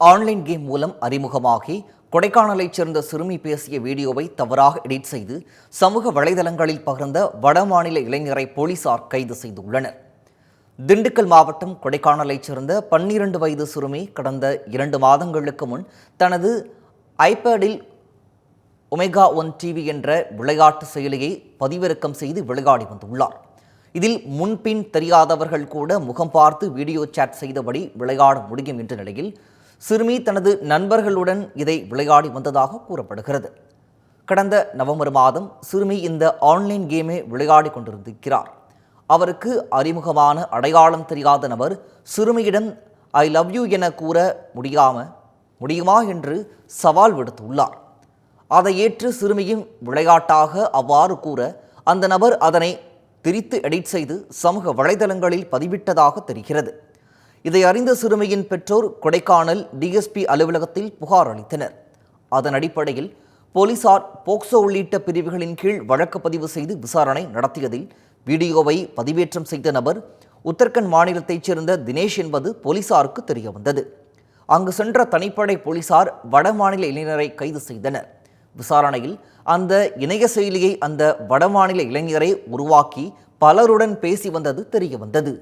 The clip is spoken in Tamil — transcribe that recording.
ஆன்லைன் கேம் மூலம் அறிமுகமாகி கொடைக்கானலைச் சேர்ந்த சிறுமி பேசிய வீடியோவை தவறாக எடிட் செய்து சமூக வலைதளங்களில் பகிர்ந்த வடமாநில இளைஞரை போலீசார் கைது செய்துள்ளனர். திண்டுக்கல் மாவட்டம் கொடைக்கானலைச் சேர்ந்த பன்னிரண்டு வயது சிறுமி கடந்த இரண்டு மாதங்களுக்கு முன் தனது ஐபேடில் ஒமேகா ஒன் டிவி என்ற விளையாட்டு செயலியை பதிவிறக்கம் செய்து விளையாடி வந்துள்ளார். இதில் முன்பின் தெரியாதவர்கள் கூட முகம் பார்த்து வீடியோ சாட் செய்தபடி விளையாட முடியும் என்ற நிலையில் சிறுமி தனது நண்பர்களுடன் இதை விளையாடி வந்ததாக கூறப்படுகிறது. கடந்த நவம்பர் மாதம் சிறுமி இந்த ஆன்லைன் கேமை விளையாடி கொண்டிருந்திருக்கிறார். அவருக்கு அறிமுகமான அடையாளம் தெரியாத நபர் சிறுமியிடம் ஐ லவ் யூ என கூற முடியாம முடியுமா என்று சவால் விடுத்துள்ளார். அதை ஏற்று சிறுமியும் விளையாட்டாக அவ்வாறு கூற அந்த நபர் அதனை திரித்து எடிட் செய்து சமூக வலைதளங்களில் பதிவிட்டதாக தெரிகிறது. இதை அறிந்த சிறுமியின் பெற்றோர் கொடைக்கானல் டிஎஸ்பி அலுவலகத்தில் புகார் அளித்தனர். அதன் அடிப்படையில் போலீசார் போக்சோ உள்ளிட்ட பிரிவுகளின் கீழ் வழக்கு பதிவு செய்து விசாரணை நடத்தியதில் வீடியோவை பதிவேற்றம் செய்த நபர் உத்தரகண்ட் மாநிலத்தைச் சேர்ந்த தினேஷ் என்பது போலீசாருக்கு தெரியவந்தது. அங்கு சென்ற தனிப்படை போலீசார் வடமாநில இளைஞரை கைது செய்தனர். விசாரணையில் அந்த இணைய செயலியை அந்த வடமாநில இளைஞரை உருவாக்கி பலருடன் பேசி வந்தது தெரியவந்தது.